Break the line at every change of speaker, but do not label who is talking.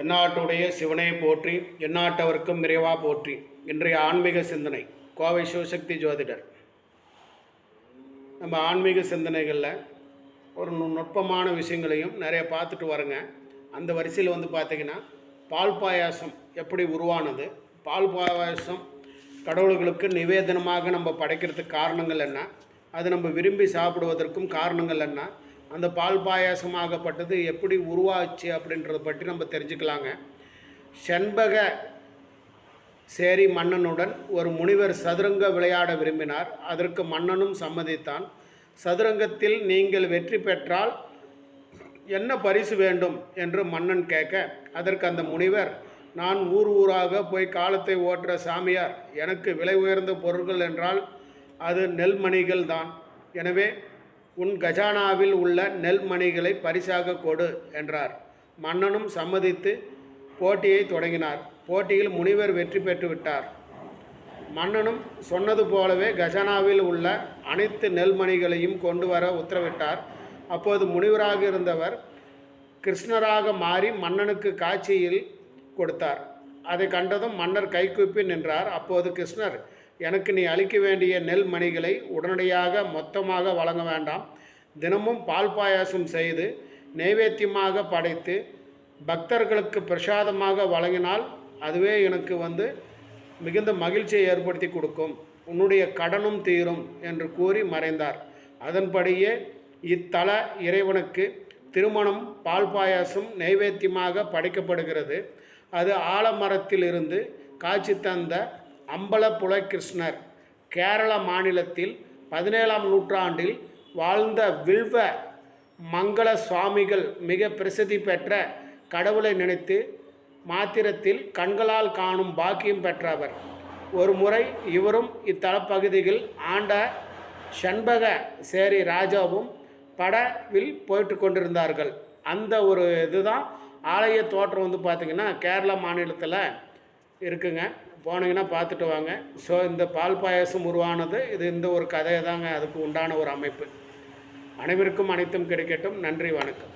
தென்னாட்டுடைய சிவனை போற்றி எந்நாட்டவர்க்கும் நிறைவா போற்றி இன்றைய ஆன்மீக சிந்தனை கோவை சிவசக்தி ஜோதிடர். நம்ம ஆன்மீக சிந்தனைகளில் ஒரு நுட்பமான விஷயங்களையும் நிறைய பார்த்துட்டு வரேங்க. அந்த வரிசையில் வந்து பார்த்திங்கன்னா பால் பாயாசம் எப்படி உருவானது பால் பாயாசம் கடவுள்களுக்கு நிவேதனமாக நம்ம படைக்கிறதுக்கு காரணங்கள் என்ன அது நம்ம விரும்பி சாப்பிடுவதற்கும் காரணங்கள் என்ன அந்த பால் பாயாசமாகப்பட்டது எப்படி உருவாச்சு அப்படின்றத பற்றி நம்ம தெரிஞ்சுக்கலாங்க. செண்பக சேரி மன்னனுடன் ஒரு முனிவர் சதுரங்க விளையாட விரும்பினார். அதற்கு மன்னனும் சம்மதித்தான். சதுரங்கத்தில் நீங்கள் வெற்றி பெற்றால் என்ன பரிசு வேண்டும் என்று மன்னன் கேட்க அதற்கு அந்த முனிவர் நான் ஊர் ஊராக போய் காலத்தை ஓட்டுற சாமியார். எனக்கு விலை உயர்ந்த பொருட்கள் என்றால் அது நெல்மணிகள் தான் எனவே உன் கஜானாவில் உள்ள நெல்மணிகளை பரிசாக கொடு என்றார். மன்னனும் சம்மதித்து போட்டியை தொடங்கினார். போட்டியில் முனிவர் வெற்றி பெற்றுவிட்டார் மன்னனும் சொன்னது போலவே கஜானாவில் உள்ள அனைத்து நெல்மணிகளையும் கொண்டு வர உத்தரவிட்டார். அப்போது முனிவராக இருந்தவர் கிருஷ்ணராக மாறி மன்னனுக்கு காட்சியில் கொடுத்தார். அதை கண்டதும் மன்னர் கைகூப்பி நின்றார். அப்போது கிருஷ்ணர் எனக்கு நீ அளிக்க வேண்டிய நெல் மணிகளை உடனடியாக மொத்தமாக வழங்க வேண்டாம். தினமும் பால் பாயாசம் செய்து நைவேத்தியமாக படைத்து பக்தர்களுக்கு பிரசாதமாக வழங்கினால் அதுவே எனக்கு வந்து மிகுந்த மகிழ்ச்சியை ஏற்படுத்தி கொடுக்கும். உன்னுடைய கடனும் தீரும் என்று கூறி மறைந்தார். அதன்படியே இத்தல இறைவனுக்கு திருமணம் பால் பாயாசம் நைவேத்தியமாக படைக்கப்படுகிறது. அது ஆலமரத்திலிருந்து காட்சி தந்த அம்பலப்புல கிருஷ்ணர் கேரள மாநிலத்தில் பதினேழாம் நூற்றாண்டில் வாழ்ந்த வில்வ மங்கள சுவாமிகள் மிக பிரசித்தி பெற்ற கடவுளை நினைத்து மாத்திரத்தில் கண்களால் காணும் பாக்கியம் பெற்றவர். ஒரு முறை இவரும் இத்தலப்பகுதியில் ஆண்ட சண்பக சேரி ராஜாவும் படவில் போயிட்டு கொண்டிருந்தார்கள். அந்த ஒரு இதுதான் ஆலய தோற்றம் வந்து பார்த்திங்கன்னா கேரள மாநிலத்தில் இருக்குங்க. போனீங்கன்னா பார்த்துட்டு வாங்க. ஸோ இந்த பால் பாயாசம் உருவானது இது இந்த ஒரு கதையை தாங்க அதுக்கு உண்டான ஒரு அமைப்பு. அனைவருக்கும் அனைத்தும் கிடைக்கட்டும். நன்றி வணக்கம்.